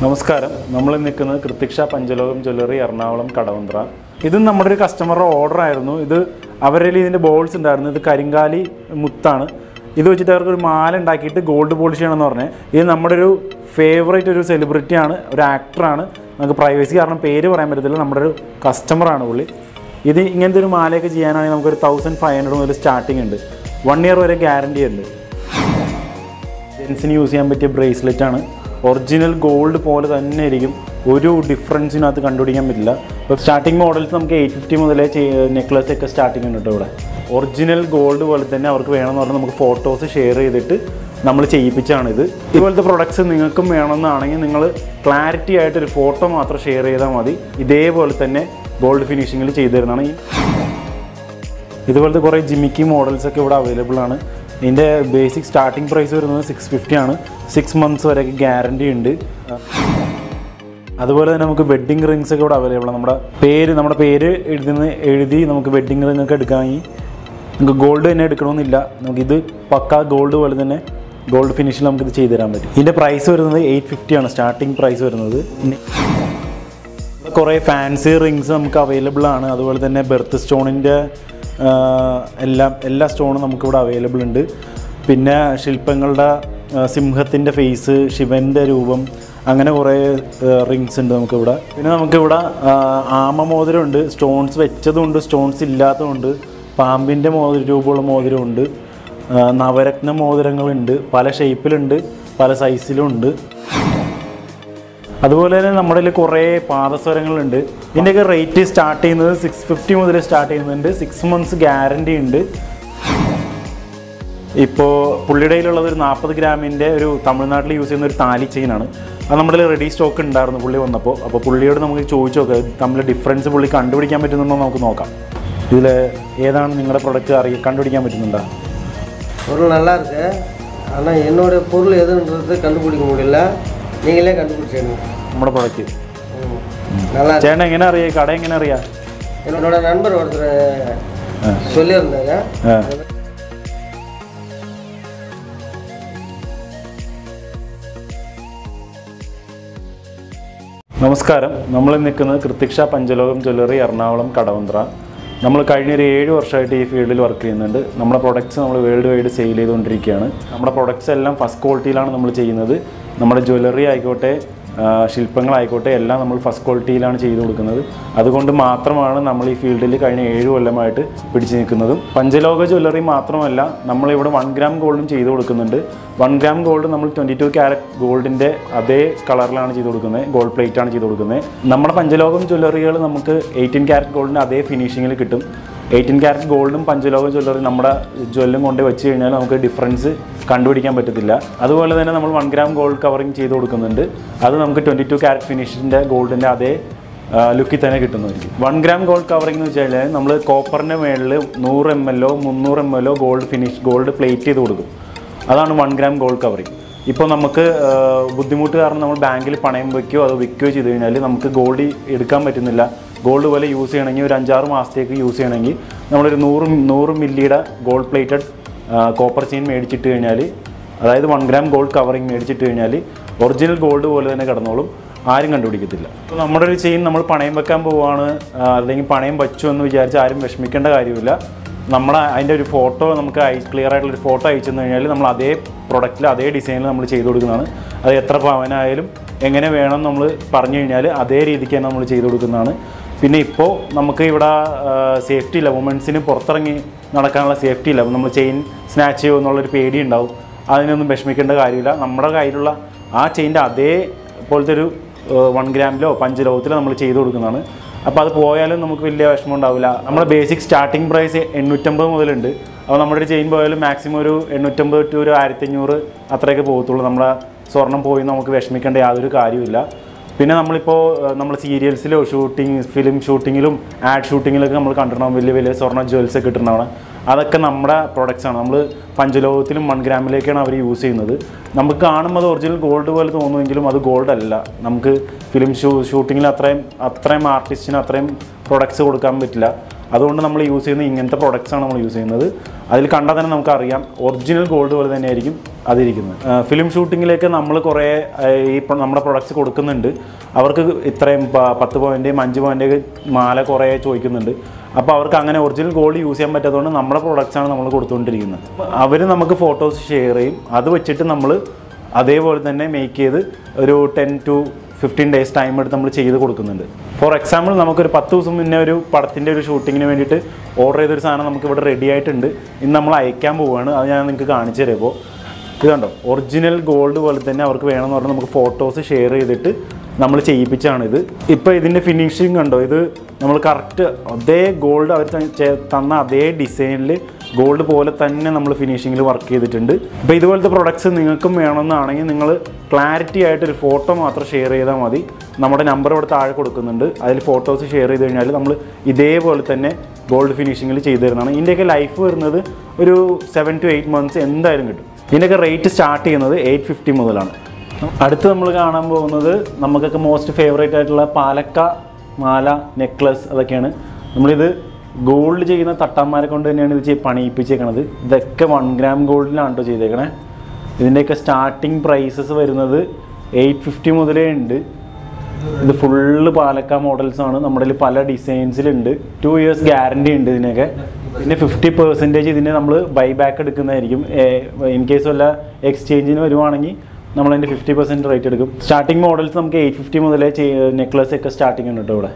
നമസ്കാരം. നമ്മൾ നിൽക്കുന്നത് കൃത്യക്ഷ പഞ്ചലോകം ജ്വല്ലറി എറണാകുളം കടവന്ത്ര. ഇത് നമ്മുടെ ഒരു കസ്റ്റമറുടെ ഓർഡർ ആയിരുന്നു. ഇത് അവരിൽ ഇതിന്റെ ബോൾസ് ഉണ്ടായിരുന്നു. ഇത് കരിങ്കാലി മുത്താണ്. ഇത് വെച്ചിട്ട് അവർക്ക് ഒരു മാല ഉണ്ടാക്കിയിട്ട് ഗോൾഡ് പോളിഷ് ചെയ്യണമെന്ന് പറഞ്ഞാൽ ഇത് നമ്മുടെ ഒരു ഫേവറേറ്റ് ഒരു സെലിബ്രിറ്റിയാണ് ഒരു ആക്ടറാണ് നമുക്ക് പ്രൈവസി കാരണം പേര് പറയാൻ പറ്റത്തില്ല. നമ്മുടെ ഒരു കസ്റ്റമറാണ് പുള്ളി. ഇത് ഇങ്ങനത്തെ ഒരു മാലയൊക്കെ ചെയ്യാനാണെങ്കിൽ നമുക്കൊരു തൗസൻഡ് ഫൈവ് ഹൺഡ്രഡ് മുതൽ സ്റ്റാർട്ടിംഗ് ഉണ്ട്. വൺ ഇയർ വരെ ഗ്യാരണ്ടി ഉണ്ട്. ജെൻസിന് യൂസ് ചെയ്യാൻ പറ്റിയ ബ്രേസ്ലെറ്റ് ആണ്. ഒറിജിനൽ ഗോൾഡ് പോലെ തന്നെ ആയിരിക്കും. ഒരു ഡിഫറൻസിനകത്ത് കണ്ടുപിടിക്കാൻ പറ്റില്ല. ഇപ്പോൾ സ്റ്റാർട്ടിങ് മോഡൽസ് നമുക്ക് എയ്റ്റ് ഫിഫ്റ്റി മുതലേ നെക്ലസ് ഒക്കെ സ്റ്റാർട്ടിങ് ഉണ്ട് ഇവിടെ. ഒറിജിനൽ ഗോൾഡ് പോലെ തന്നെ അവർക്ക് വേണമെന്ന് പറഞ്ഞാൽ നമുക്ക് ഫോട്ടോസ് ഷെയർ ചെയ്തിട്ട് നമ്മൾ ചെയ്യിപ്പിച്ചാണ് ഇത്. ഇതുപോലത്തെ പ്രൊഡക്ട്സ് നിങ്ങൾക്കും വേണമെന്നാണെങ്കിൽ നിങ്ങൾ ക്ലാരിറ്റി ആയിട്ട് ഒരു ഫോട്ടോ മാത്രം ഷെയർ ചെയ്താൽ മതി. ഇതേപോലെ തന്നെ ഗോൾഡ് ഫിനിഷിങ്ങിൽ ചെയ്തു തരുന്നതാണ് ഈ ഇതുപോലത്തെ കുറേ ജിമിക്കി മോഡൽസൊക്കെ ഇവിടെ അവൈലബിൾ ആണ്. ഇതിന്റെ ബേസിക് സ്റ്റാർട്ടിംഗ് പ്രൈസ് വരുന്നത് സിക്സ് ഫിഫ്റ്റി ആണ്. സിക്സ് മന്ത്സ് വരെയൊക്കെ ഗ്യാരണ്ടി ഉണ്ട്. അതുപോലെ തന്നെ നമുക്ക് വെഡ്ഡിങ് റിങ്സ് ഒക്കെ ഇവിടെ അവൈലബിൾ ആണ്. നമ്മുടെ പേര് നമ്മുടെ പേര് എഴുതുന്ന എഴുതി നമുക്ക് വെഡ്ഡിങ് റിങ് ഒക്കെ എടുക്കാമെങ്കിൽ നമുക്ക് ഗോൾഡ് തന്നെ എടുക്കണമെന്നില്ല. നമുക്കിത് പക്ക ഗോൾഡ് പോലെ തന്നെ ഗോൾഡ് ഫിനിഷിൽ നമുക്കിത് ചെയ്തു തരാൻ പറ്റും. ഇതിന്റെ പ്രൈസ് വരുന്നത് എയ്റ്റ് ഫിഫ്റ്റി ആണ്. സ്റ്റാർട്ടിംഗ് പ്രൈസ് വരുന്നത്. കുറേ ഫാൻസി റിങ്സ് നമുക്ക് അവൈലബിൾ ആണ്. അതുപോലെ തന്നെ ബെർത്ത് സ്റ്റോണിന്റെ എല്ലാം എല്ലാ സ്റ്റോണും നമുക്കിവിടെ അവൈലബിൾ ഉണ്ട്. പിന്നെ ശില്പങ്ങളുടെ സിംഹത്തിന്റെ ഫേസ് ശിവന്റെ രൂപം അങ്ങനെ കുറേ റിങ്സ് ഉണ്ട് നമുക്കിവിടെ. പിന്നെ നമുക്കിവിടെ ആമമോതിരമുണ്ട്. ആമ മോതിരമുണ്ട് സ്റ്റോൺസ് വെച്ചതുമുണ്ട് സ്റ്റോൺസ് ഇല്ലാത്തതുമുണ്ട്. പാമ്പിന്റെ മോതിര രൂപമുള്ള മോതിരമുണ്ട്. നവരത്ന മോതിരങ്ങളുണ്ട്. പല ഷേപ്പിലുണ്ട് പല സൈസിലും ഉണ്ട് അതുപോലെ തന്നെ നമ്മുടെ കയ്യിൽ കുറേ പാദസ്വരങ്ങളുണ്ട് ഇതിൻ്റെയൊക്കെ റേറ്റ് സ്റ്റാർട്ട് ചെയ്യുന്നത് സിക്സ് ഫിഫ്റ്റി മുതൽ സ്റ്റാർട്ട് ചെയ്യുന്നുണ്ട് സിക്സ് മന്ത്സ് ഗ്യാരണ്ടി ഉണ്ട് ഇപ്പോൾ പുള്ളിയുടെ കയ്യിലുള്ളത് ഒരു നാൽപ്പത് ഗ്രാമിൻ്റെ ഒരു തമിഴ്നാട്ടിൽ യൂസ് ചെയ്യുന്ന ഒരു താലി ചെയിനാണ് അത് നമ്മുടെ റെഡി സ്റ്റോക്ക് ഉണ്ടായിരുന്നു പുള്ളി വന്നപ്പോൾ അപ്പോൾ പുള്ളിയോട് നമുക്ക് ചോദിച്ചു നോക്കാം തമ്മിൽ ഡിഫറൻസ് പുള്ളി കണ്ടുപിടിക്കാൻ പറ്റുന്നുണ്ടോ നമുക്ക് നോക്കാം ഇതിൽ ഏതാണ് നിങ്ങളുടെ പ്രൊഡക്റ്റ് അറിയ കണ്ടുപിടിക്കാൻ പറ്റുന്നുണ്ടോ பொருள் நல்லா இருக்கு ஆனால் என்னோட பொருள் எதுன்றது கண்டுபிடிக்க முடியல நீங்களே கண்டுபிடிச்சிடுங்க നമ്മുടെ പ്രൊഡക്റ്റ് ம். நல்லா இருக்கு ചേട്ടൻ എങ്ങനെ അറിയാം കട എങ്ങനെ അറിയാം என்னோட நண்பர் ஒருத்தர் ആ. சொல்லியிருந்தாங்க ആ. നമസ്കാരം നമ്മൾ നിൽക്കുന്നത് കൃത്തിക്ഷ പഞ്ചലോകം ജ്വല്ലറി എറണാകുളം കടവന്ത്ര നമ്മൾ കഴിഞ്ഞ ഒരു ഏഴ് വർഷമായിട്ട് ഈ ഫീൽഡിൽ വർക്ക് ചെയ്യുന്നുണ്ട് നമ്മുടെ പ്രൊഡക്ട്സ് നമ്മൾ വേൾഡ് വൈഡ് സെയിൽ ചെയ്തുകൊണ്ടിരിക്കുകയാണ് നമ്മുടെ പ്രൊഡക്ട്സ് എല്ലാം ഫസ്റ്റ് ക്വാളിറ്റിയിലാണ് നമ്മൾ ചെയ്യുന്നത് നമ്മുടെ ജ്വല്ലറി ആയിക്കോട്ടെ ശില്പങ്ങളായിക്കോട്ടെ എല്ലാം നമ്മൾ ഫസ്റ്റ് ക്വാളിറ്റിയിലാണ് ചെയ്തു കൊടുക്കുന്നത്. അതുകൊണ്ട് മാത്രമാണ് നമ്മൾ ഈ ഫീൽഡിൽ കഴിഞ്ഞ ഏഴ് കൊല്ലമായിട്ട് പിടിച്ചു നിൽക്കുന്നതും. പഞ്ചലോക ജ്വല്ലറി മാത്രമല്ല നമ്മളിവിടെ വൺ ഗ്രാം ഗോൾഡും ചെയ്തു കൊടുക്കുന്നുണ്ട്. വൺ ഗ്രാം ഗോൾഡ് നമ്മൾ ട്വന്റി ടു ക്യാരറ്റ് ഗോൾഡിന്റെ അതേ കളറിലാണ് ചെയ്തു കൊടുക്കുന്നത് ഗോൾഡ് പ്ലേറ്റാണ് ചെയ്തു കൊടുക്കുന്നത്. നമ്മുടെ പഞ്ചലോകം ജ്വല്ലറികൾ നമുക്ക് എയ്റ്റീൻ ക്യാരറ്റ് ഗോൾഡിന്റെ അതേ ഫിനിഷിങ്ങിൽ കിട്ടും. എയ്റ്റീൻ ക്യാരറ്റ് ഗോൾഡും പഞ്ചലോകം ജ്വല്ലറി നമ്മുടെ ജ്വല്ലും കൊണ്ട് വെച്ച് കഴിഞ്ഞാൽ നമുക്ക് ഡിഫറൻസ് കണ്ടുപിടിക്കാൻ പറ്റത്തില്ല. അതുപോലെ തന്നെ നമ്മൾ വൺ ഗ്രാം ഗോൾഡ് കവറിങ് ചെയ്ത് കൊടുക്കുന്നുണ്ട്. അത് നമുക്ക് ട്വന്റി ടു ക്യാരറ്റ് ഫിനിഷിന്റെ ഗോൾഡിന്റെ അതേ ലുക്കിൽ തന്നെ കിട്ടുന്നതായിരിക്കും. വൺ ഗ്രാം ഗോൾഡ് കവറിംഗ് എന്ന് വെച്ചാൽ നമ്മൾ കോപ്പറിന്റെ മേളിൽ നൂറ് എം എല്ലോ മുന്നൂറ് എം എല്ലോ ഗോൾഡ് ഫിനിഷ് ഗോൾഡ് പ്ലേറ്റ് ചെയ്ത് കൊടുക്കും. അതാണ് വൺ ഗ്രാം ഗോൾഡ് കവറിംഗ് ഇപ്പോൾ നമുക്ക് ബുദ്ധിമുട്ട് കാരണം നമ്മൾ ബാങ്കിൽ പണയം വയ്ക്കുകയോ അത് വിൽക്കുകയോ ചെയ്ത് കഴിഞ്ഞാൽ നമുക്ക് ഗോൾഡ് എടുക്കാൻ പറ്റുന്നില്ല. ഗോൾഡ് പോലെ യൂസ് ചെയ്യണമെങ്കിൽ ഒരു അഞ്ചാറ് മാസത്തേക്ക് യൂസ് ചെയ്യണമെങ്കിൽ നമ്മളൊരു നൂറ് നൂറ് മില്ലിയുടെ ഗോൾഡ് പ്ലേറ്റഡ് കോപ്പർ ചെയിൻ മേടിച്ചിട്ട് കഴിഞ്ഞാൽ അതായത് വൺ ഗ്രാം ഗോൾഡ് കവറിങ് മേടിച്ചിട്ട് കഴിഞ്ഞാൽ ഒറിജിനൽ ഗോൾഡ് പോലെ തന്നെ കിടന്നോളും. ആരും കണ്ടുപിടിക്കത്തില്ല. അപ്പോൾ നമ്മുടെ ഒരു ചെയിൻ നമ്മൾ പണയം വെക്കാൻ പോവുകയാണ് അല്ലെങ്കിൽ പണയം വച്ചു എന്ന് വിചാരിച്ച് ആരും വിഷമിക്കേണ്ട കാര്യമില്ല. നമ്മൾ അതിന്റെ ഒരു ഫോട്ടോ നമുക്ക് ക്ലിയർ ആയിട്ടുള്ള ഒരു ഫോട്ടോ അയച്ചു തന്നു കഴിഞ്ഞാൽ നമ്മൾ അതേ പ്രൊഡക്റ്റിൽ അതേ ഡിസൈനിൽ നമ്മൾ ചെയ്തു കൊടുക്കുന്നതാണ്. അത് എത്ര പവനായാലും എങ്ങനെ വേണം നമ്മൾ പറഞ്ഞു കഴിഞ്ഞാൽ അതേ രീതിക്ക് തന്നെ നമ്മൾ ചെയ്തു കൊടുക്കുന്നതാണ്. പിന്നെ ഇപ്പോൾ നമുക്ക് ഇവിടെ സേഫ്റ്റി ഇല്ല. വുമൻസിന് പുറത്തിറങ്ങി നടക്കാനുള്ള സേഫ്റ്റി ഇല്ല. നമ്മൾ ചെയിൻ സ്നാച്ച് ചെയ്യുമോ എന്നുള്ളൊരു പേടി ഉണ്ടാവും അതിനൊന്നും വിഷമിക്കേണ്ട കാര്യമില്ല. നമ്മുടെ കയ്യിലുള്ള ആ ചെയിന്റെ അതേ പോലത്തെ ഒരു വൺ ഗ്രാമിലോ പഞ്ച് ലോകത്തിലോ നമ്മൾ ചെയ്തു കൊടുക്കുന്നതാണ്. അപ്പോൾ അത് പോയാലും നമുക്ക് വലിയ വിഷമം ഉണ്ടാവില്ല. നമ്മുടെ ബേസിക് സ്റ്റാർട്ടിംഗ് പ്രൈസ് എണ്ണൂറ്റമ്പത് മുതലുണ്ട്. അപ്പോൾ നമ്മുടെ ഒരു ചെയിൻ പോയാലും മാക്സിമം ഒരു എണ്ണൂറ്റമ്പത് ടു ഒരു ആയിരത്തി അഞ്ഞൂറ് അത്രയൊക്കെ പോകത്തുള്ളൂ. നമ്മുടെ സ്വർണം പോയി നമുക്ക് വിഷമിക്കേണ്ട യാതൊരു കാര്യമില്ല പിന്നെ നമ്മളിപ്പോൾ നമ്മൾ സീരിയൽസിലോ ഷൂട്ടിങ് ഫിലിം ഷൂട്ടിങ്ങിലും ആഡ് ഷൂട്ടിങ്ങിലൊക്കെ നമ്മൾ കണ്ടിരണം വലിയ വലിയ സ്വർണ ജ്വൽസ് ഒക്കെ കിട്ടുന്നതാണ് അതൊക്കെ നമ്മുടെ പ്രൊഡക്റ്റ്സാണ് നമ്മൾ പഞ്ചലോകത്തിലും മൺഗ്രാമിലേക്കാണ് അവർ യൂസ് ചെയ്യുന്നത്. നമുക്ക് കാണുമ്പോൾ അത് ഒറിജിനൽ ഗോൾഡ് പോലെ തോന്നുമെങ്കിലും അത് ഗോൾഡ് അല്ല. നമുക്ക് ഫിലിം ഷൂ ഷൂട്ടിങ്ങിൽ അത്രയും അത്രയും ആർട്ടിസ്റ്റിന് അത്രയും പ്രൊഡക്ട്സ് കൊടുക്കാൻ പറ്റില്ല. അതുകൊണ്ട് നമ്മൾ യൂസ് ചെയ്യുന്ന ഇങ്ങനത്തെ പ്രൊഡക്ട്സാണ് നമ്മൾ യൂസ് ചെയ്യുന്നത്. അതിൽ കണ്ടാൽ തന്നെ നമുക്കറിയാം ഒറിജിനൽ ഗോൾഡ് പോലെ തന്നെയായിരിക്കും അതിരിക്കുന്നത്. ഫിലിം ഷൂട്ടിങ്ങിലേക്ക് നമ്മൾ കുറേ ഈ നമ്മുടെ പ്രൊഡക്ട്സ് കൊടുക്കുന്നുണ്ട്. അവർക്ക് ഇത്രയും പത്ത് പോയിന്റെയും അഞ്ച് പോയിന്റെയും മാല കുറേ ചോദിക്കുന്നുണ്ട്. അപ്പോൾ അവർക്ക് അങ്ങനെ ഒറിജിനൽ ഗോൾഡ് യൂസ് ചെയ്യാൻ പറ്റാത്തതുകൊണ്ട് നമ്മുടെ പ്രൊഡക്ട്സാണ് നമ്മൾ കൊടുത്തുകൊണ്ടിരിക്കുന്നത്. അവർ നമുക്ക് ഫോട്ടോസ് ഷെയർ ചെയ്യും. അത് വെച്ചിട്ട് നമ്മൾ അതേപോലെ തന്നെ മേക്ക് ചെയ്ത് ഒരു ten to fifteen days time എടുത്ത് നമ്മൾ ചെയ്ത് കൊടുക്കുന്നുണ്ട്. ഫോർ എക്സാമ്പിൾ നമുക്കൊരു പത്ത് ദിവസം മുന്നേ ഒരു പടത്തിന്റെ ഒരു ഷൂട്ടിങ്ങിന് വേണ്ടിയിട്ട് ഓർഡർ ചെയ്തൊരു സാധനം നമുക്ക് ഇവിടെ റെഡി ആയിട്ടുണ്ട്. ഇന്ന് നമ്മൾ അയക്കാൻ പോവുകയാണ് അത് ഞാൻ നിങ്ങൾക്ക് കാണിച്ചു തരുമ്പോൾ ഇതുണ്ടോ ഒറിജിനൽ ഗോൾഡ് പോലെ തന്നെ അവർക്ക് വേണമെന്ന് പറഞ്ഞാൽ നമുക്ക് ഫോട്ടോസ് ഷെയർ ചെയ്തിട്ട് നമ്മൾ ചെയ്യിപ്പിച്ചാണ് ഇത്. ഇപ്പോൾ ഇതിന്റെ ഫിനിഷിങ് കണ്ടോ? ഇത് നമ്മൾ കറക്റ്റ് അതേ ഗോൾഡ് അവർ തന്ന അതേ ഡിസൈനിൽ ഗോൾഡ് പോലെ തന്നെ നമ്മൾ ഫിനിഷിങ്ങിൽ വർക്ക് ചെയ്തിട്ടുണ്ട്. അപ്പോൾ ഇതുപോലത്തെ പ്രൊഡക്ട്സ് നിങ്ങൾക്കും വേണമെന്നാണെങ്കിൽ നിങ്ങൾ ക്ലാരിറ്റി ആയിട്ട് ഒരു ഫോട്ടോ മാത്രം ഷെയർ ചെയ്താൽ മതി. നമ്മുടെ നമ്പർ ഇവിടെ താഴെ കൊടുക്കുന്നുണ്ട്. അതിൽ ഫോട്ടോസ് ഷെയർ ചെയ്ത് കഴിഞ്ഞാൽ നമ്മൾ ഇതേപോലെ തന്നെ ഗോൾഡ് ഫിനിഷിങ്ങിൽ ചെയ്തു തരുന്നതാണ്. ഇതിന്റെയൊക്കെ ലൈഫ് വരുന്നത് ഒരു സെവൻ ടു എയ്റ്റ് മന്ത്സ് എന്തായാലും കിട്ടും. ഇതിന്റെയൊക്കെ റേറ്റ് സ്റ്റാർട്ട് ചെയ്യുന്നത് എയ്റ്റ് ഫിഫ്റ്റി മുതലാണ്. അടുത്ത് നമ്മൾ കാണാൻ പോകുന്നത് നമുക്കൊക്കെ മോസ്റ്റ് ഫേവറേറ്റ് ആയിട്ടുള്ള പാലക്ക മാല നെക്ലസ് അതൊക്കെയാണ്. നമ്മളിത് ഗോൾഡ് ചെയ്യുന്ന തട്ടാന്മാരെ കൊണ്ട് തന്നെയാണ് ഇത് പണിയിപ്പിച്ചേക്കണത്. ഇതൊക്കെ വൺ ഗ്രാം ഗോൾഡിലാണ് കേട്ടോ ചെയ്തേക്കണേ. ഇതിന്റെയൊക്കെ സ്റ്റാർട്ടിങ് പ്രൈസസ് വരുന്നത് എയ്റ്റ് ഫിഫ്റ്റി മുതലേ ഉണ്ട്. ഇത് ഫുള്ള് പാലക്ക മോഡൽസ് ആണ്. നമ്മുടെ പല ഡിസൈൻസിലുണ്ട് ടു ഇയേഴ്സ് ഗ്യാരണ്ടി ഉണ്ട് ഇതിനൊക്കെ. പിന്നെ ഫിഫ്റ്റി പെർസെന്റേജ് ഇതിന് നമ്മൾ ബൈ ബാക്ക് എടുക്കുന്നതായിരിക്കും ഇൻ കേസ് വല്ല എക്സ്ചേഞ്ചിന് വരുവാണെങ്കിൽ നമ്മൾ അതിന്റെ ഫിഫ്റ്റി പെർസെന്റ് റേറ്റ് എടുക്കും. സ്റ്റാർട്ടിംഗ് മോഡൽസ് നമുക്ക് എയ്റ്റ് ഫിഫ്റ്റി മുതലേ നെക്ലസ് ഒക്കെ സ്റ്റാർട്ടിംഗ് ഉണ്ട് ഇവിടെ.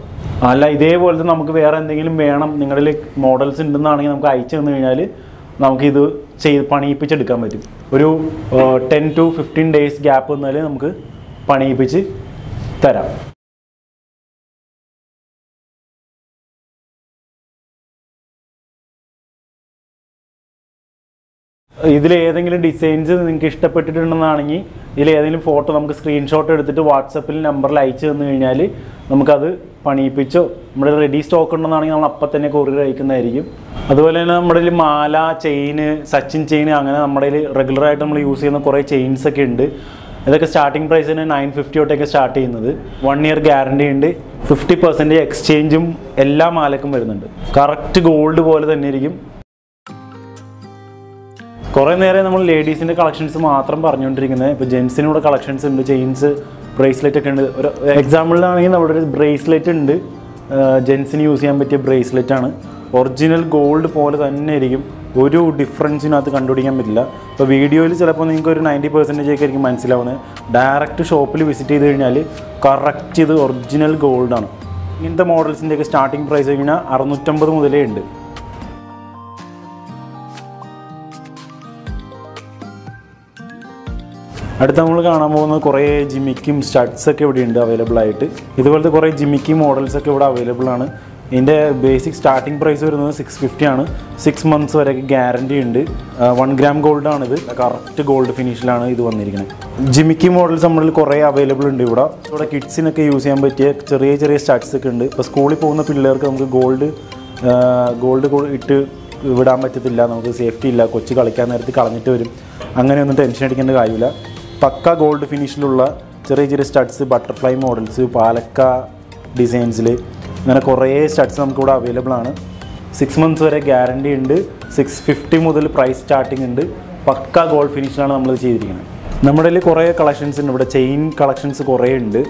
അല്ല ഇതേപോലത്തെ നമുക്ക് വേറെ എന്തെങ്കിലും വേണം നിങ്ങളിൽ മോഡൽസ് ഉണ്ടെന്നാണെങ്കിൽ നമുക്ക് അയച്ചു തന്നു കഴിഞ്ഞാൽ നമുക്കിത് ചെയ്ത് പണിയിപ്പിച്ചെടുക്കാൻ പറ്റും. ഒരു ten to fifteen days gap വന്നാൽ നമുക്ക് പണിയിപ്പിച്ച് തരാം. ഇതിൽ ഏതെങ്കിലും ഡിസൈൻസ് നിങ്ങൾക്ക് ഇഷ്ടപ്പെട്ടിട്ടുണ്ടെന്നാണെങ്കിൽ ഇതിൽ ഏതെങ്കിലും ഫോട്ടോ നമുക്ക് സ്ക്രീൻഷോട്ട് എടുത്തിട്ട് വാട്സപ്പിൽ നമ്പറിൽ അയച്ചു തന്നു കഴിഞ്ഞാൽ നമുക്കത് പണിയിപ്പിച്ചോ നമ്മുടെ റെഡി സ്റ്റോക്ക് ഉണ്ടെന്നാണെങ്കിൽ നമ്മൾ അപ്പം തന്നെ കൊറിയർ അയക്കുന്നതായിരിക്കും. അതുപോലെ തന്നെ നമ്മുടെ മാല ചെയിന് സച്ചിൻ ചെയിൻ അങ്ങനെ നമ്മുടെ റെഗുലറായിട്ട് നമ്മൾ യൂസ് ചെയ്യുന്ന കുറേ ചെയിൻസ് ഒക്കെ ഉണ്ട്. ഇതൊക്കെ സ്റ്റാർട്ടിംഗ് പ്രൈസിന് നയൻ ഫിഫ്റ്റി തൊട്ടൊക്കെ സ്റ്റാർട്ട് ചെയ്യുന്നത്. വൺ ഇയർ ഗ്യാരണ്ടി ഉണ്ട്. ഫിഫ്റ്റി പെർസെന്റേജ് എക്സ്ചേഞ്ചും എല്ലാ മാലക്കും വരുന്നുണ്ട്. കറക്റ്റ് ഗോൾഡ് പോലെ തന്നെ ഇരിക്കും കുറേ നേരം നമ്മൾ ലേഡീസിന്റെ കളക്ഷൻസ് മാത്രം പറഞ്ഞുകൊണ്ടിരിക്കുന്നത്. ഇപ്പോൾ ജെൻസിനൂടെ കളക്ഷൻസ് ഉണ്ട് ചെയിൻസ് ബ്രേസ്ലെറ്റ് ഒക്കെ ഉണ്ട്. ഒരു എക്സാമ്പിളിലാണെങ്കിൽ നമ്മുടെ ഒരു ബ്രേസ്ലെറ്റ് ഉണ്ട്. ജെൻസിന് യൂസ് ചെയ്യാൻ പറ്റിയ ബ്രേസ്ലെറ്റ് ആണ്. ഒറിജിനൽ ഗോൾഡ് പോലെ തന്നെ ആയിരിക്കും. ഒരു ഡിഫറൻസിനകത്ത് കണ്ടുപിടിക്കാൻ പറ്റില്ല. ഇപ്പോൾ വീഡിയോയിൽ ചിലപ്പോൾ നിങ്ങൾക്ക് ഒരു നയന്റി പെർസെന്റേജ് ഒക്കെ ആയിരിക്കും മനസ്സിലാവുന്നത്. ഡയറക്റ്റ് ഷോപ്പിൽ വിസിറ്റ് ചെയ്ത് കഴിഞ്ഞാൽ കറക്റ്റ് ഇത് ഒറിജിനൽ ഗോൾഡാണ് ഇങ്ങനത്തെ മോഡൽസിന്റെയൊക്കെ സ്റ്റാർട്ടിംഗ് പ്രൈസ് കഴിഞ്ഞാൽ അറുന്നൂറ്റമ്പത് മുതലേ ഉണ്ട്. അടുത്ത നമ്മൾ കാണാൻ പോകുന്നത് കുറേ ജിമിക്കും സ്റ്റഡ്സ് ഒക്കെ ഇവിടെ ഉണ്ട് അവൈലബിൾ ആയിട്ട്. ഇതുപോലത്തെ കുറേ മോഡൽസ് ഒക്കെ ഇവിടെ അവൈലബിൾ ആണ്. ഇതിന്റെ ബേസിക് സ്റ്റാർട്ടിംഗ് പ്രൈസ് വരുന്നത് സിക്സ് ഫിഫ്റ്റി ആണ്. സിക്സ് മന്ത്സ് വരെയൊക്കെ ഗ്യാരണ്ടി ഉണ്ട്. വൺ ഗ്രാം ഗോൾഡാണ് ഇത് കറക്റ്റ് ഗോൾഡ് ഫിനിഷിലാണ് ഇത് വന്നിരിക്കുന്നത് ജിമിക്കി മോഡൽസ് നമ്മളിൽ കുറേ അവൈലബിൾ ഉണ്ട് ഇവിടെ. ഇവിടെ കിഡ്സിനൊക്കെ യൂസ് ചെയ്യാൻ പറ്റിയ ചെറിയ ചെറിയ സ്റ്റഡ്സ് ഒക്കെ ഉണ്ട്. ഇപ്പോൾ സ്കൂളിൽ പോകുന്ന പിള്ളേർക്ക് നമുക്ക് ഗോൾഡ് ഗോൾഡ് ഇട്ട് വിടാൻ പറ്റത്തില്ല. നമുക്ക് സേഫ്റ്റി ഇല്ല. കൊച്ചു കളിക്കാൻ നേരത്തെ കളഞ്ഞിട്ട് വരും. അങ്ങനെയൊന്നും ടെൻഷൻ അടിക്കേണ്ട കാര്യമില്ല. പക്ക ഗോൾഡ് ഫിനിഷിലുള്ള ചെറിയ ചെറിയ സ്റ്റഡ്സ് ബട്ടർഫ്ലൈ മോഡൽസ് പാലക്ക ഡിസൈൻസിൽ അങ്ങനെ കുറേ സ്റ്റഡ്സ് നമുക്കിവിടെ അവൈലബിൾ ആണ്. സിക്സ് മന്ത്സ് വരെ ഗ്യാരണ്ടി ഉണ്ട്. സിക്സ് ഫിഫ്റ്റി മുതൽ പ്രൈസ് സ്റ്റാർട്ടിംഗ് ഉണ്ട്. പക്ക ഗോൾഡ് ഫിനിഷിലാണ് നമ്മൾ ചെയ്തിരിക്കുന്നത്. നമ്മുടെ കയ്യിൽ കുറേ കളക്ഷൻസ് ഉണ്ട്. ഇവിടെ ചെയിൻ കളക്ഷൻസ് കുറേ ഉണ്ട്.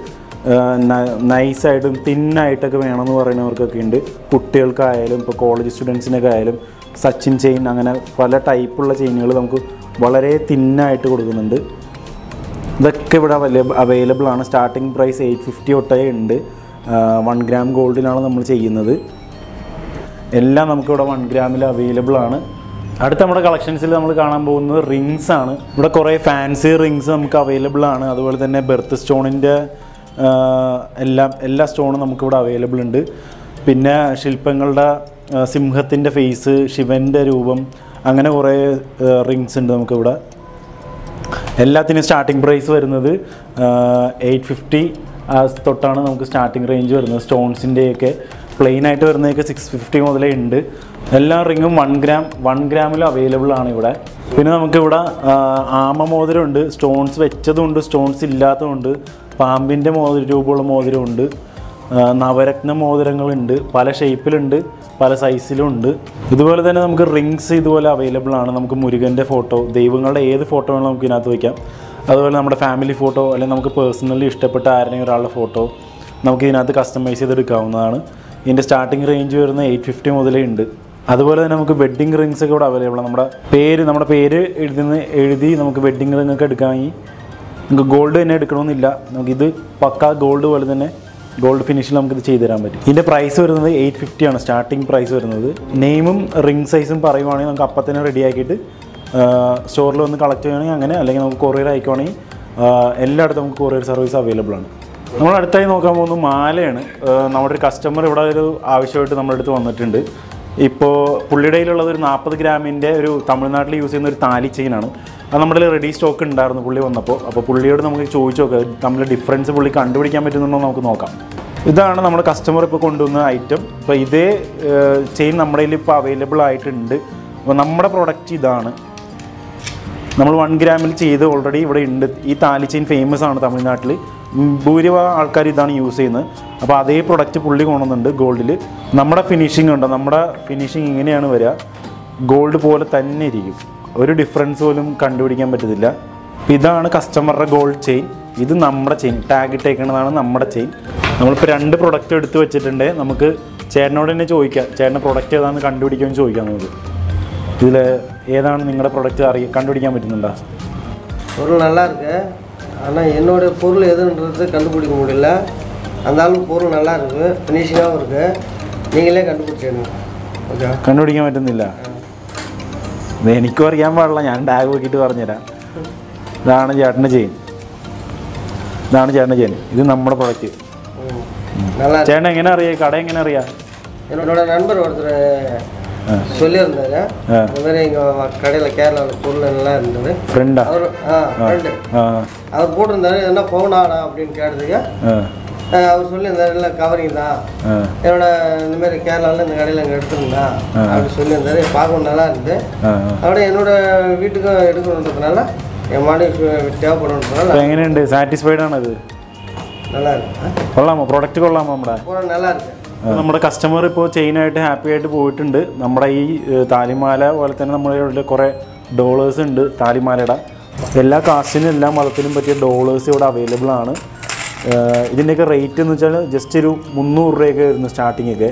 നൈസായിട്ടും തിന്നായിട്ടൊക്കെ വേണമെന്ന് പറയുന്നവർക്കൊക്കെ ഉണ്ട്. കുട്ടികൾക്കായാലും ഇപ്പോൾ കോളേജ് സ്റ്റുഡൻസിനൊക്കെ ആയാലും സച്ചിൻ ചെയിൻ അങ്ങനെ പല ടൈപ്പുള്ള ചെയിനുകൾ നമുക്ക് വളരെ തിന്നായിട്ട് കൊടുക്കുന്നുണ്ട്. ഇതൊക്കെ ഇവിടെ അവൈലബിൾ ആണ്. സ്റ്റാർട്ടിംഗ് പ്രൈസ് എയ്റ്റ് ഫിഫ്റ്റി തൊട്ടേ ഉണ്ട്. വൺ ഗ്രാം ഗോൾഡിലാണ് നമ്മൾ ചെയ്യുന്നത്. എല്ലാം നമുക്കിവിടെ വൺ ഗ്രാമിൽ അവൈലബിൾ ആണ്. അടുത്ത നമ്മുടെ കളക്ഷൻസിൽ നമ്മൾ കാണാൻ പോകുന്നത് റിങ്സ് ആണ്. ഇവിടെ കുറേ ഫാൻസി റിങ്സ് നമുക്ക് അവൈലബിൾ ആണ്. അതുപോലെ തന്നെ ബെർത്ത് സ്റ്റോണിന്റെ എല്ലാം എല്ലാ സ്റ്റോണും നമുക്കിവിടെ അവൈലബിൾ ഉണ്ട്. പിന്നെ ശില്പങ്ങളുടെ സിംഹത്തിന്റെ ഫേസ് ശിവന്റെ രൂപം അങ്ങനെ കുറേ റിങ്സ് ഉണ്ട് നമുക്കിവിടെ എല്ലാത്തിനും സ്റ്റാർട്ടിംഗ് പ്രൈസ് വരുന്നത് എയ്റ്റ് ഫിഫ്റ്റി തൊട്ടാണ് നമുക്ക് സ്റ്റാർട്ടിംഗ് റേഞ്ച് വരുന്നത്. സ്റ്റോൺസിന്റെയൊക്കെ പ്ലെയിൻ ആയിട്ട് വരുന്നതൊക്കെ സിക്സ് ഫിഫ്റ്റി മുതലേ ഉണ്ട്. എല്ലാ റിങ്ങും വൺ ഗ്രാം വൺ ഗ്രാമിലും അവൈലബിൾ ആണ് ഇവിടെ. പിന്നെ നമുക്കിവിടെ ആമ മോതിരമുണ്ട്. സ്റ്റോൺസ് വെച്ചതുണ്ട് സ്റ്റോൺസ് ഇല്ലാത്തതുണ്ട് പാമ്പിന്റെ മോതിര രൂപമുള്ള മോതിരമുണ്ട്. നവരത്ന മോതിരങ്ങളുണ്ട്. പല ഷേപ്പിലുണ്ട് പല സൈസിലുണ്ട് ഇതുപോലെ തന്നെ നമുക്ക് റിങ്സ് ഇതുപോലെ അവൈലബിൾ ആണ്. നമുക്ക് മുരുകന്റെ ഫോട്ടോ ദൈവങ്ങളുടെ ഏത് ഫോട്ടോ വേണമെങ്കിലും നമുക്ക് ഇതിനകത്ത് വയ്ക്കാം അതുപോലെ നമ്മുടെ ഫാമിലി ഫോട്ടോ അല്ലെങ്കിൽ നമുക്ക് പേഴ്സണലി ഇഷ്ടപ്പെട്ട ആരെങ്കിലും ഒരാളുടെ ഫോട്ടോ നമുക്ക് ഇതിനകത്ത് കസ്റ്റമൈസ് ചെയ്തെടുക്കാവുന്നതാണ്. ഇതിന്റെ സ്റ്റാർട്ടിംഗ് റേഞ്ച് വരുന്ന എയ്റ്റ് ഫിഫ്റ്റി മുതലേ ഉണ്ട്. അതുപോലെ തന്നെ നമുക്ക് വെഡ്ഡിങ് റിങ്സ് ഒക്കെ ഇവിടെ അവൈലബിൾ ആണ്. നമ്മുടെ പേര് നമ്മുടെ പേര് എഴുതുന്ന എഴുതി നമുക്ക് വെഡ്ഡിങ് റിങ് ഒക്കെ എടുക്കാമെങ്കിൽ നമുക്ക് ഗോൾഡ് തന്നെ എടുക്കണമെന്നില്ല. നമുക്കിത് പക്ക ഗോൾഡ് പോലെ തന്നെ ഗോൾഡ് ഫിനിഷിൽ നമുക്കിത് ചെയ്തു തരാൻ പറ്റും. ഇതിന്റെ പ്രൈസ് വരുന്നത് എയ്റ്റ് ഫിഫ്റ്റി ആണ്. സ്റ്റാർട്ടിംഗ് പ്രൈസ് വരുന്നത്. നെയിമും റിംഗ് സൈസും പറയുവാണെങ്കിൽ നമുക്ക് അപ്പം തന്നെ റെഡി ആക്കിയിട്ട് സ്റ്റോറിൽ വന്ന് കളക്ട് ചെയ്യുകയാണെങ്കിൽ അങ്ങനെ അല്ലെങ്കിൽ നമുക്ക് കൊറിയർ അയക്കുവാണെങ്കിൽ എല്ലായിടത്തും നമുക്ക് കൊറിയർ സർവീസ് അവൈലബിൾ ആണ്. നമ്മൾ അടുത്തായി നോക്കാൻ പോകുന്നത് മാലയാണ്. നമ്മുടെ ഒരു കസ്റ്റമർ ഇവിടെ ഒരു ആവശ്യമായിട്ട് നമ്മുടെ അടുത്ത് വന്നിട്ടുണ്ട്. ഇപ്പോൾ പുള്ളിയുടെ കയ്യിലുള്ളത് ഒരു നാൽപ്പത് ഗ്രാമിന്റെ ഒരു തമിഴ്നാട്ടിൽ യൂസ് ചെയ്യുന്ന ഒരു താലി ചെയിനാണ് അത് നമ്മുടെ റെഡി സ്റ്റോക്ക് ഉണ്ടായിരുന്നു പുള്ളി വന്നപ്പോൾ. അപ്പോൾ പുള്ളിയോട് നമുക്ക് ചോദിച്ചു നോക്കാം നമ്മൾ ഡിഫറൻസ് പുള്ളി കണ്ടുപിടിക്കാൻ പറ്റുന്നുണ്ടോ നമുക്ക് നോക്കാം. ഇതാണ് നമ്മുടെ കസ്റ്റമർ ഇപ്പോൾ കൊണ്ടുവന്ന ഐറ്റം ഇപ്പോൾ ഇതേ ചെയിൻ നമ്മുടെ കയ്യിൽ ഇപ്പോൾ അവൈലബിൾ ആയിട്ടുണ്ട്. അപ്പോൾ നമ്മുടെ പ്രൊഡക്റ്റ് ഇതാണ്. നമ്മൾ വൺ ഗ്രാമിൽ ചെയ്ത് ഓൾറെഡി ഇവിടെ ഉണ്ട്. ഈ താലി ചെയിൻ ഫേമസ് ആണ് തമിഴ്നാട്ടിൽ ഭൂരിഭാഗം ആൾക്കാർ ഇതാണ് യൂസ് ചെയ്യുന്നത്. അപ്പോൾ അതേ പ്രൊഡക്റ്റ് പുള്ളി കൊണ്ടുവന്നുണ്ട് ഗോൾഡിൽ നമ്മുടെ ഫിനിഷിംഗ് ഉണ്ടോ? നമ്മുടെ ഫിനിഷിംഗ് ഇങ്ങനെയാണ് വരിക. ഗോൾഡ് പോലെ തന്നെ ഇരിക്കും. ഒരു ഡിഫറൻസ് പോലും കണ്ടുപിടിക്കാൻ പറ്റത്തില്ല. ഇതാണ് കസ്റ്റമറുടെ ഗോൾഡ് ചെയിൻ ഇത് നമ്മുടെ ചെയിൻ ടാഗ് ഇട്ടേക്കുന്നതാണ് നമ്മുടെ ചെയിൻ നമ്മളിപ്പോൾ രണ്ട് പ്രൊഡക്റ്റ് എടുത്ത് വെച്ചിട്ടുണ്ട്. നമുക്ക് ചേട്ടനോട് തന്നെ ചോദിക്കാം. ചേട്ടന്റെ പ്രൊഡക്റ്റ് ഏതാണെന്ന് കണ്ടുപിടിക്കുമെന്ന് ചോദിക്കാം നമുക്ക്. ഇതിൽ ഏതാണ് നിങ്ങളുടെ പ്രൊഡക്റ്റ് അറിയ കണ്ടുപിടിക്കാൻ പറ്റുന്നുണ്ടോ? பொருள் நல்லா இருக்கு ஆனால் என்னுடைய பொருள் எதுன்றது கண்டுபிடிக்க முடியல அந்தாலும் பொருள் நல்லா இருக்கு ஃபினிஷிங்காகவும் இருக்கு நீங்களே கண்டுபிடிச்சிடணும் ஓகே കണ്ടുപിടിക്കാൻ പറ്റുന്നില്ല. എനിക്കും അറിയാൻ പാടില്ല ഞാൻ ടാഗ് നോക്കിയിട്ട് പറഞ്ഞുതരാം ഇതാണ് ചേട്ടൻ്റെ ചെയിൻ ഇതാണ് ചേട്ടൻ്റെ ചെയിൻ ഇത് നമ്മുടെ പ്രൊഡക്റ്റ് ம் நல்லா இருக்கு ചേട്ടൻ എങ്ങനെ അറിയാം കട എങ്ങനെ അറിയാം என்னோட நண்பர் ஒருத்தர் ஆ. சொல்லியிருந்தாரு ஆ. இந்த மாதிரி எங்கள் கடையில் கேரளாவில் பொருள் நல்லா இருந்தது ഫ്രണ്ടാ அவர் ஆ ஃப்ரெண்டு ആ அவர் போட்டிருந்தாரு என்ன பவுனாடா அப்படின்னு கேட்டதுக்கு ആ ஆ, அவர் சொல்லியிருந்தாரு இல்லை கவரிங் தான் ആ என்னோட இந்த மாதிரி கேரளாவில் இந்த கடையில் இங்கே எடுத்துருந்தா ஆ. அப்படி சொல்லியிருந்தாரு பார்க்கவும் நல்லா இருந்தது ആ அப்படியே என்னோட வீட்டுக்கும் எடுக்கணுன்றதுனால என் மனைவி தேவைப்படுன்றதுனால അപ്പോൾ എങ്ങനെയുണ്ട് സാറ്റിസ്ഫൈഡ് ആണത് நல்லா இருக்கு കൊള്ളാമോ പ്രൊഡക്റ്റ് കൊള്ളാമോ നമ്മുടെ பூரா நல்லா இருக்கு നമ്മുടെ കസ്റ്റമർ ഇപ്പോൾ ചെയിനായിട്ട് ഹാപ്പി ആയിട്ട് പോയിട്ടുണ്ട് നമ്മുടെ ഈ ഏഹ്, താലിമാല പോലെ തന്നെ നമ്മുടെ ഇവിടെ കുറേ ഡോളേഴ്സ് ഉണ്ട് താലിമാലയുടെ എല്ലാ കാസ്റ്റിനും എല്ലാ മതത്തിനും പറ്റിയ ഡോളേഴ്സ് ഇവിടെ അവൈലബിൾ ആണ് ഏഹ്, ഇതിന്റെയൊക്കെ റേറ്റ് എന്ന് വെച്ചാൽ ജസ്റ്റ് ഒരു മുന്നൂറ് രൂപയൊക്കെ വരുന്നു സ്റ്റാർട്ടിങ്ങൊക്കെ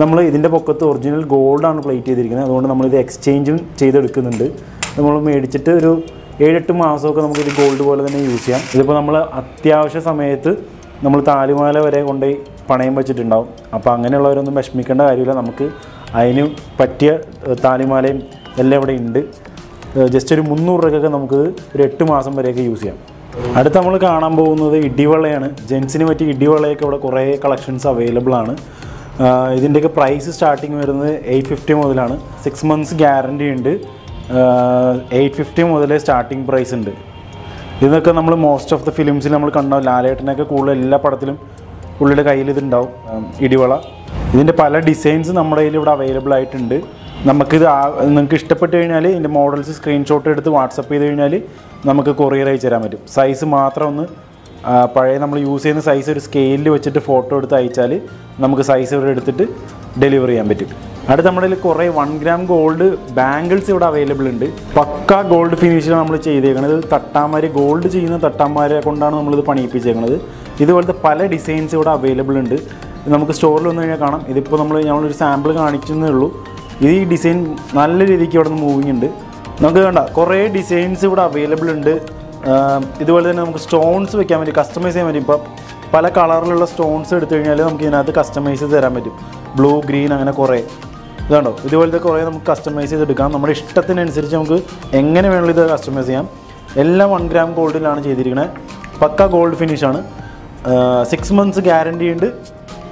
നമ്മൾ ഇതിന്റെ പൊക്കത്ത് ഒറിജിനൽ ഗോൾഡാണ് പ്ലേറ്റ് ചെയ്തിരിക്കുന്നത്. അതുകൊണ്ട് നമ്മളിത് എക്സ്ചേഞ്ചും ചെയ്തെടുക്കുന്നുണ്ട്. നമ്മൾ മേടിച്ചിട്ട് ഒരു ഏഴെട്ട് മാസമൊക്കെ നമുക്ക് ഇത് ഗോൾഡ് പോലെ തന്നെ യൂസ് ചെയ്യാം. ഇതിപ്പോൾ നമ്മൾ അത്യാവശ്യ സമയത്ത് നമ്മൾ താലിമാല വരെ കൊണ്ടുപോയി പണയം വെച്ചിട്ടുണ്ടാവും. അപ്പോൾ അങ്ങനെയുള്ളവരൊന്നും വിഷമിക്കേണ്ട കാര്യമില്ല. നമുക്ക് അതിന് പറ്റിയ താലിമാലയും എല്ലാം ഇവിടെ ഉണ്ട്. ജസ്റ്റ് ഒരു മുന്നൂറ് രൂപയ്ക്കൊക്കെ നമുക്ക് ഒരു എട്ട് മാസം വരെയൊക്കെ യൂസ് ചെയ്യാം. അടുത്ത് നമ്മൾ കാണാൻ പോകുന്നത് ഇടിവളയാണ് ജെൻസിന് പറ്റിയ ഇടിവളയൊക്കെ ഇവിടെ കുറേ കളക്ഷൻസ് അവൈലബിൾ ആണ്. ഇതിന്റെയൊക്കെ പ്രൈസ് സ്റ്റാർട്ടിങ് വരുന്നത് എയ്റ്റ് ഫിഫ്റ്റി മുതലാണ്. സിക്സ് മന്ത്സ് ഗ്യാരണ്ടി ഉണ്ട്. എയ്റ്റ് ഫിഫ്റ്റി മുതലേ സ്റ്റാർട്ടിങ് പ്രൈസ് ഉണ്ട്. ഇതൊക്കെ നമ്മൾ മോസ്റ്റ് ഓഫ് ദ ഫിലിംസിൽ നമ്മൾ കണ്ടാവും ലാലേട്ടനൊക്കെ കൂടുതൽ എല്ലാ പടത്തിലും പുള്ളിയുടെ കയ്യിൽ ഇതുണ്ടാവും ഇടിവള ഇതിന്റെ പല ഡിസൈൻസ് നമ്മുടെ കയ്യിൽ ഇവിടെ അവൈലബിൾ ആയിട്ടുണ്ട്. നമുക്കിത് നിങ്ങൾക്ക് ഇഷ്ടപ്പെട്ട് കഴിഞ്ഞാൽ ഇതിന്റെ മോഡൽസ് സ്ക്രീൻഷോട്ട് എടുത്ത് വാട്സപ്പ് ചെയ്ത് കഴിഞ്ഞാൽ നമുക്ക് കൊറിയർ അയച്ചു തരാൻ പറ്റും. സൈസ് മാത്രം ഒന്ന് പഴയ നമ്മൾ യൂസ് ചെയ്യുന്ന സൈസ് ഒരു സ്കെയിലിൽ വെച്ചിട്ട് ഫോട്ടോ എടുത്ത് അയച്ചാൽ നമുക്ക് സൈസ് ഇവിടെ എടുത്തിട്ട് ഡെലിവറി ചെയ്യാൻ പറ്റും. അടുത്ത നമ്മുടെ കുറേ വൺ ഗ്രാം ഗോൾഡ് ബാംഗിൾസ് ഇവിടെ അവൈലബിൾ ഉണ്ട്. പക്ക ഗോൾഡ് ഫിനിഷിലാണ് നമ്മൾ ചെയ്തേക്കുന്നത് തട്ടാമാര് ഗോൾഡ് ചെയ്യുന്ന തട്ടാമാരെ കൊണ്ടാണ് നമ്മളിത് പണിയിപ്പിച്ചേക്കുന്നത് ഇതുപോലത്തെ പല ഡിസൈൻസ് ഇവിടെ അവൈലബിൾ ഉണ്ട്. നമുക്ക് സ്റ്റോറിൽ വന്നു കഴിഞ്ഞാൽ കാണാം. ഇതിപ്പോൾ നമ്മൾ ഞങ്ങളൊരു സാമ്പിൾ കാണിക്കുന്നേ ഉള്ളൂ. ഈ ഡിസൈൻ നല്ല രീതിക്ക് ഇവിടെ നിന്ന് മൂവിങ് ഉണ്ട്. നമുക്ക് വേണ്ട കുറേ ഡിസൈൻസ് ഇവിടെ അവൈലബിൾ ഉണ്ട്. ഇതുപോലെ തന്നെ നമുക്ക് സ്റ്റോൺസ് വെക്കാൻ പറ്റും കസ്റ്റമൈസ് ചെയ്യാൻ പറ്റും ഇപ്പം പല കളറിലുള്ള സ്റ്റോൺസ് എടുത്തു കഴിഞ്ഞാൽ നമുക്ക് ഇതിനകത്ത് കസ്റ്റമൈസ് ചെയ്ത് തരാൻ പറ്റും. ബ്ലൂ ഗ്രീൻ അങ്ങനെ കുറേ. ഇതുണ്ടോ ഇതുപോലത്തെ കുറേ നമുക്ക് കസ്റ്റമൈസ് ചെയ്തെടുക്കാം നമ്മുടെ ഇഷ്ടത്തിനനുസരിച്ച് നമുക്ക് എങ്ങനെ വേണമെങ്കിലും ഇത് കസ്റ്റമൈസ് ചെയ്യാം. എല്ലാം വൺ ഗ്രാം ഗോൾഡിലാണ് ചെയ്തിരിക്കുന്നത് പക്ക ഗോൾഡ് ഫിനിഷാണ് സിക്സ് മന്ത്സ് ഗ്യാരണ്ടി ഉണ്ട്.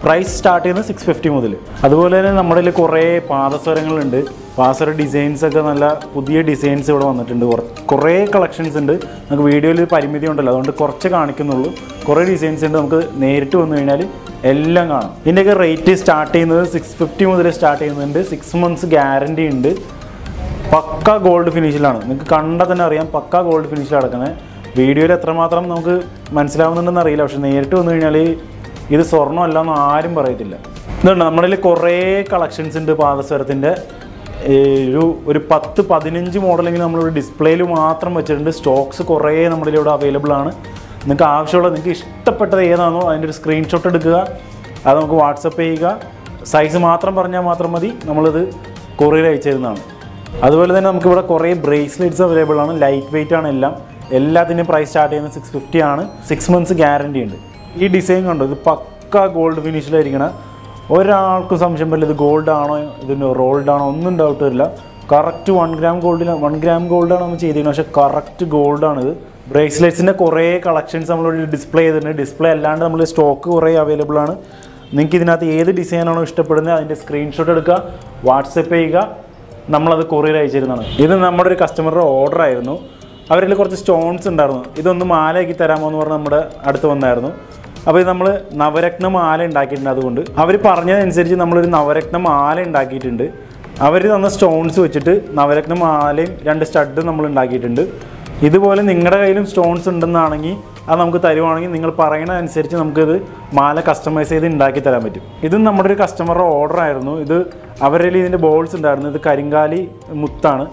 പ്രൈസ് സ്റ്റാർട്ട് ചെയ്യുന്നത് സിക്സ് ഫിഫ്റ്റി മുതൽ. അതുപോലെ തന്നെ നമ്മുടെ ഇതിൽ കുറേ പാദസരങ്ങളുണ്ട് പാദസര ഡിസൈൻസ് ഒക്കെ നല്ല പുതിയ ഡിസൈൻസ് ഇവിടെ വന്നിട്ടുണ്ട്. കുറേ കളക്ഷൻസ് ഉണ്ട്. നമുക്ക് വീഡിയോയിൽ പരിമിതി ഉണ്ടല്ലോ. അതുകൊണ്ട് കുറച്ച് കാണിക്കുന്നുള്ളൂ. കുറേ ഡിസൈൻസ് ഉണ്ട്. നമുക്ക് നേരിട്ട് വന്നു കഴിഞ്ഞാൽ എല്ലാം കാണും. ഇതിന്റെയൊക്കെ റേറ്റ് സ്റ്റാർട്ട് ചെയ്യുന്നത് സിക്സ് ഫിഫ്റ്റി മുതൽ സ്റ്റാർട്ട് ചെയ്യുന്നുണ്ട്. സിക്സ് മന്ത്സ് ഗ്യാരണ്ടി ഉണ്ട്. പക്ക ഗോൾഡ് ഫിനിഷിലാണ് നിങ്ങൾക്ക് കണ്ടാൽ തന്നെ അറിയാം പക്ക ഗോൾഡ് ഫിനിഷിലാണ് കിടക്കുന്നത് വീഡിയോയിൽ എത്രമാത്രം നമുക്ക് മനസ്സിലാവുന്നുണ്ടെന്ന് അറിയില്ല. പക്ഷെ നേരിട്ട് വന്നു കഴിഞ്ഞാൽ ഇത് സ്വർണമല്ല എന്ന് ആരും പറയത്തില്ല. ഇതുണ്ട് നമ്മുടെ കുറേ കളക്ഷൻസ് ഉണ്ട് പാദസരത്തിന്റെ ഒരു ഒരു പത്ത് പതിനഞ്ച് മോഡലെങ്കിൽ നമ്മളൊരു ഡിസ്പ്ലേയിൽ മാത്രം വെച്ചിട്ടുണ്ട്. സ്റ്റോക്സ് കുറേ നമ്മുടെ ഇവിടെ അവൈലബിൾ ആണ്. നിങ്ങൾക്ക് ആവശ്യമുള്ള നിങ്ങൾക്ക് ഇഷ്ടപ്പെട്ടത് ഏതാണോ അതിന്റെ ഒരു സ്ക്രീൻഷോട്ട് എടുക്കുക. അത് നമുക്ക് വാട്സപ്പ് ചെയ്യുക. സൈസ് മാത്രം പറഞ്ഞാൽ മാത്രം മതി. നമ്മളിത് കൊറിയർ അയച്ചു തരുന്നതാണ്. അതുപോലെ തന്നെ നമുക്കിവിടെ കുറേ ബ്രേസ്ലെറ്റ്സ് അവൈലബിൾ ആണ്. ലൈറ്റ് വെയിറ്റ് ആണ് എല്ലാം. എല്ലാത്തിന്റെയും പ്രൈസ് സ്റ്റാർട്ട് ചെയ്യുന്നത് സിക്സ് ഫിഫ്റ്റി ആണ്. സിക്സ് മന്ത്സ് ഗ്യാരണ്ടി ഉണ്ട്. ഈ ഡിസൈൻ കണ്ടോ? ഇത് പക്ക ഗോൾഡ് ഫിനിഷിലായിരിക്കണം ഒരാൾക്കും സംശയം പറ്റില്ല ഇത് ഗോൾഡ് ആണോ ഇതിന് റോൾഡ് ആണോ ഒന്നും ഡൗട്ട് വരില്ല. കറക്റ്റ് വൺ ഗ്രാം ഗോൾഡിൽ വൺ ഗ്രാം ഗോൾഡാണ് നമ്മൾ ചെയ്തിരിക്കുന്നത്. പക്ഷേ കറക്റ്റ് ഗോൾഡാണ് ഇത്. ബ്രേസ്ലെറ്റ്സിന്റെ കുറേ കളക്ഷൻസ് നമ്മളിവിടെ ഡിസ്പ്ലേ ചെയ്തിട്ടുണ്ട്. ഡിസ്പ്ലേ അല്ലാണ്ട് നമ്മൾ സ്റ്റോക്ക് കുറേ അവൈലബിൾ ആണ്. നിങ്ങൾക്ക് ഇതിനകത്ത് ഏത് ഡിസൈനാണോ ഇഷ്ടപ്പെടുന്നത് അതിന്റെ സ്ക്രീൻഷോട്ട് എടുക്കുക വാട്സപ്പ് ചെയ്യുക. നമ്മളത് കൊറിയർ അയച്ചിരുന്നതാണ് ഇത് നമ്മുടെ ഒരു കസ്റ്റമറുടെ ഓർഡർ ആയിരുന്നു. അവരിൽ കുറച്ച് സ്റ്റോൺസ് ഉണ്ടായിരുന്നു. ഇതൊന്ന് മാലയാക്കി തരാമോ എന്ന് പറഞ്ഞ് നമ്മുടെ അടുത്ത് വന്നായിരുന്നു. അപ്പോൾ ഇത് നമ്മൾ നവരത്ന മാല ഉണ്ടാക്കിയിട്ടുണ്ട് അതുകൊണ്ട്. അവർ പറഞ്ഞതനുസരിച്ച് നമ്മളൊരു നവരത്ന മാല ഉണ്ടാക്കിയിട്ടുണ്ട്. അവർ തന്ന സ്റ്റോൺസ് വെച്ചിട്ട് നവരത്ന മാലയും രണ്ട് സ്റ്റഡും നമ്മൾ ഉണ്ടാക്കിയിട്ടുണ്ട്. ഇതുപോലെ നിങ്ങളുടെ കയ്യിലും സ്റ്റോൺസ് ഉണ്ടെന്നാണെങ്കിൽ അത് നമുക്ക് തരുവാണെങ്കിൽ നിങ്ങൾ പറയണതനുസരിച്ച് നമുക്കിത് മാല കസ്റ്റമൈസ് ചെയ്ത് ഉണ്ടാക്കി തരാൻ പറ്റും. ഇത് നമ്മുടെ ഒരു കസ്റ്റമറുടെ ഓർഡർ ആയിരുന്നു. ഇത് അവരുടെ ഇതിന്റെ ബോൾസ് ഉണ്ടായിരുന്നു. ഇത് കരിങ്കാലി മുത്താണ്.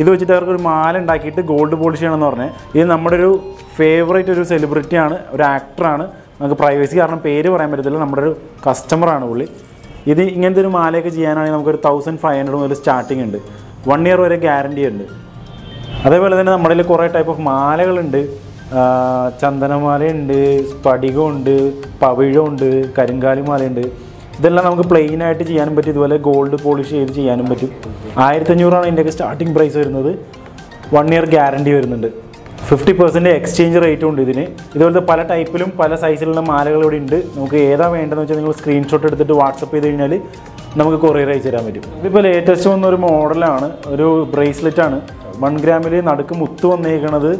ഇത് വെച്ചിട്ട് അവർക്ക് ഒരു മാല ഉണ്ടാക്കിയിട്ട് ഗോൾഡ് പോളിഷ് ചെയ്യണമെന്ന് പറഞ്ഞാൽ ഇത് നമ്മുടെ ഒരു ഫേവറേറ്റ് ഒരു സെലിബ്രിറ്റിയാണ് ഒരു ആക്ടറാണ് നമുക്ക് പ്രൈവസി കാരണം പേര് പറയാൻ പറ്റത്തില്ല. നമ്മുടെ ഒരു കസ്റ്റമറാണ് പുള്ളി. ഇത് ഇങ്ങനത്തെ ഒരു മാലയൊക്കെ ചെയ്യാനാണെങ്കിൽ നമുക്കൊരു തൗസൻഡ് ഫൈവ് ഹൺഡ്രഡ് മുതൽ സ്റ്റാർട്ടിംഗ് ഉണ്ട്. വൺ ഇയർ വരെ ഗ്യാരണ്ടി ഉണ്ട്. അതേപോലെ തന്നെ നമ്മുടെ കുറേ ടൈപ്പ് ഓഫ് മാലകളുണ്ട്. ചന്ദനമാലയുണ്ട് സ്ഫടികമുണ്ട് പവിഴമുണ്ട് കരിങ്കാലി മാലയുണ്ട് ഇതെല്ലാം നമുക്ക് പ്ലെയിൻ ആയിട്ട് ചെയ്യാനും പറ്റും. ഇതുപോലെ ഗോൾഡ് പോളിഷ് ചെയ്ത് ചെയ്യാനും പറ്റും. ആയിരത്തഞ്ഞൂറാണ് ഇതിന്റെയൊക്കെ സ്റ്റാർട്ടിംഗ് പ്രൈസ് വരുന്നത്. വൺ ഇയർ ഗ്യാരണ്ടി വരുന്നുണ്ട്. ഫിഫ്റ്റി പെർസെന്റ് എക്സ്ചേഞ്ച് റേറ്റും ഉണ്ട് ഇതിന്. ഇതുപോലത്തെ പല ടൈപ്പിലും പല സൈസിലുള്ള മാലകൾ ഇവിടെ ഉണ്ട്. നമുക്ക് ഏതാ വേണ്ടതെന്ന് വെച്ചാൽ നിങ്ങൾ സ്ക്രീൻഷോട്ട് എടുത്തിട്ട് വാട്സപ്പ് ചെയ്ത് കഴിഞ്ഞാൽ നമുക്ക് കൊറിയർ അയച്ചു തരാൻ പറ്റും. ഇതിപ്പോൾ ലേറ്റസ്റ്റ് വന്ന ഒരു മോഡലാണ് ഒരു ബ്രേസ്ലെറ്റ് ആണ്. വൺ ഗ്രാമിൽ നടുക്ക് മുത്ത് വന്നേക്കുന്നത്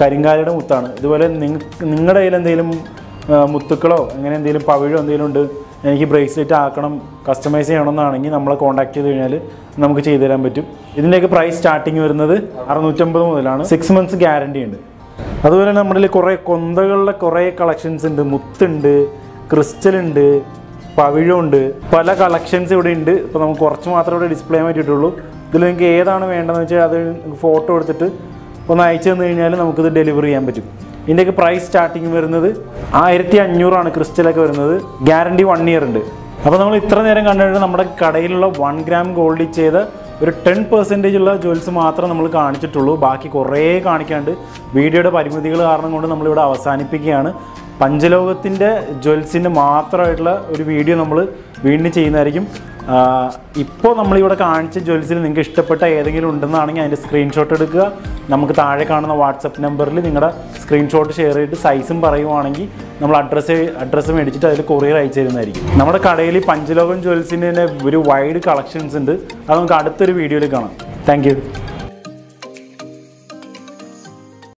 കരിങ്കാലിയുടെ മുത്താണ്. ഇതുപോലെ നിങ്ങളുടെ കയ്യിൽ എന്തെങ്കിലും മുത്തുക്കളോ അങ്ങനെ എന്തെങ്കിലും പവിഴോ എന്തെങ്കിലും ഉണ്ട് എനിക്ക് ബ്രേസ്ലെറ്റ് ആക്കണം കസ്റ്റമൈസ് ചെയ്യണമെന്നാണെങ്കിൽ നമ്മളെ കോൺടാക്ട് ചെയ്ത് കഴിഞ്ഞാൽ നമുക്ക് ചെയ്തു തരാൻ പറ്റും. ഇതിന്റെയൊക്കെ പ്രൈസ് സ്റ്റാർട്ടിങ് വരുന്നത് അറുന്നൂറ്റമ്പത് മുതലാണ്. സിക്സ് മന്ത്സ് ഗ്യാരണ്ടി ഉണ്ട്. അതുപോലെ നമ്മുടെ കുറേ കൊന്തകളുടെ കുറേ കളക്ഷൻസ് ഉണ്ട്. മുത്തുണ്ട് ക്രിസ്റ്റൽ ഉണ്ട് പവിഴമുണ്ട് പല കളക്ഷൻസ് ഇവിടെ ഉണ്ട്. ഇപ്പോൾ നമുക്ക് കുറച്ച് മാത്രമേ ഇവിടെ ഡിസ്പ്ലേ ചെയ്യാൻ പറ്റിയിട്ടുള്ളൂ. ഇതിൽ നിങ്ങൾക്ക് ഏതാണ് വേണ്ടതെന്ന് വെച്ചാൽ അത് ഫോട്ടോ എടുത്തിട്ട് ഒന്ന് അയച്ചു തന്നു കഴിഞ്ഞാൽ നമുക്കിത് ഡെലിവറി ചെയ്യാൻ പറ്റും. ഇതിന്റെയൊക്കെ പ്രൈസ് സ്റ്റാർട്ടിങ് വരുന്നത് ആയിരത്തി അഞ്ഞൂറാണ് ക്രിസ്റ്റലൊക്കെ വരുന്നത്. ഗ്യാരണ്ടി വൺ ഇയർ ഉണ്ട്. അപ്പോൾ നമ്മൾ ഇത്ര നേരം കണ്ടിട്ട് നമ്മുടെ കടയിലുള്ള വൺ ഗ്രാം ഗോൾഡിൽ ചെയ്ത ഒരു ടെൻ പെർസെന്റേജ് ഉള്ള ജ്വൽസ് മാത്രം നമ്മൾ കാണിച്ചിട്ടുള്ളൂ. ബാക്കി കുറേ കാണിക്കാണ്ട് വീഡിയോയുടെ പരിമിതികൾ കാരണം കൊണ്ട് നമ്മളിവിടെ അവസാനിപ്പിക്കുകയാണ്. പഞ്ചലോകത്തിന്റെ ജ്വൽസിന്റെ മാത്രമായിട്ടുള്ള ഒരു വീഡിയോ നമ്മൾ വീണ്ടും ചെയ്യുന്നതായിരിക്കും. ഇപ്പോൾ നമ്മളിവിടെ കാണിച്ച ജ്വൽസിൽ നിങ്ങൾക്ക് ഇഷ്ടപ്പെട്ട ഏതെങ്കിലും ഉണ്ടെന്നാണെങ്കിൽ അതിന്റെ സ്ക്രീൻഷോട്ട് എടുക്കുക. നമുക്ക് താഴെ കാണുന്ന വാട്സപ്പ് നമ്പറിൽ നിങ്ങളുടെ സ്ക്രീൻഷോട്ട് ഷെയർ ചെയ്തിട്ട് സൈസും പറയുവാണെങ്കിൽ നമ്മൾ അഡ്രസ്സ് അഡ്രസ്സ് മേടിച്ചിട്ട് അതിൽ കൊറിയർ അയച്ചു തരുന്നതായിരിക്കും. നമ്മുടെ കടയിൽ പഞ്ചലോകം ജ്വൽസിന്റെ ഒരു വൈഡ് കളക്ഷൻസ് ഉണ്ട്. അത് നമുക്ക് അടുത്തൊരു വീഡിയോയിൽ കാണാം. താങ്ക്